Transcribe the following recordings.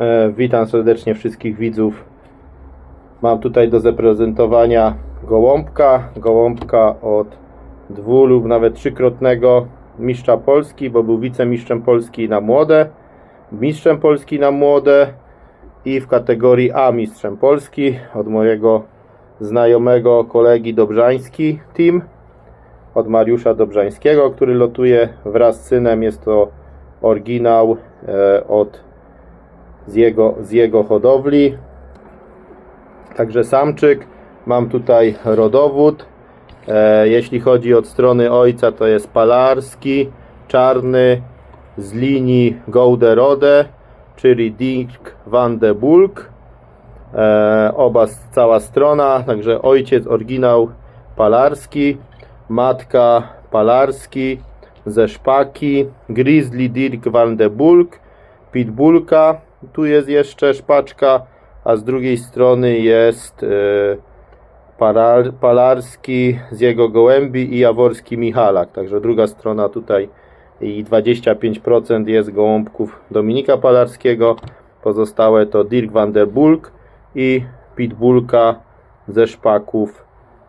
E, Witam serdecznie wszystkich widzów. Mam tutaj do zaprezentowania gołąbka. Gołąbka od dwu lub nawet trzykrotnego mistrza Polski, bo był wicemistrzem Polski na młode, mistrzem Polski na młode i w kategorii A mistrzem Polski od mojego znajomego kolegi Dobrzański Team od Mariusza Dobrzańskiego, który lotuje wraz z synem. Jest to oryginał e, od z jego, z jego hodowli. Także samczyk. Mam tutaj rodowód. E, jeśli chodzi od strony ojca, to jest palarski, czarny z linii Gouderode, czyli Dick van de Bulk. E, oba, cała strona, także ojciec oryginał palarski, matka palarski ze szpaki, Grizzly Dirk van de Bulk, Pitbullka, tu jest jeszcze szpaczka, a z drugiej strony jest e, palar, palarski z jego gołębi i jaworski Michalak, także druga strona tutaj i 25% jest gołąbków Dominika Palarskiego, pozostałe to Dirk van der Bulk i Pitbullka ze szpaków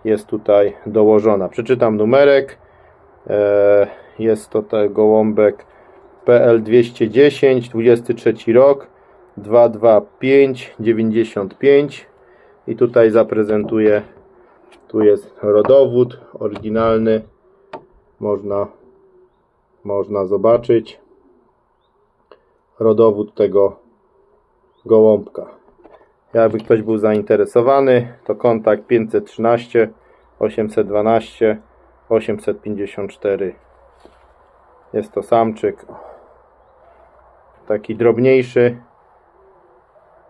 jest tutaj dołożona. Przeczytam numerek. E, Jest to gołąbek PL 210, 23 rok, 225 95 i tutaj zaprezentuję, tu jest rodowód oryginalny, można, można zobaczyć rodowód tego gołąbka. Jakby ktoś był zainteresowany, to kontakt 513 812 854. Jest to samczyk. Taki drobniejszy.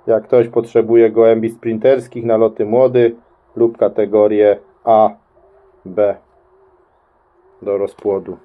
Jak ktoś potrzebuje gołębi sprinterskich na loty młody lub kategorię A, B do rozpłodu.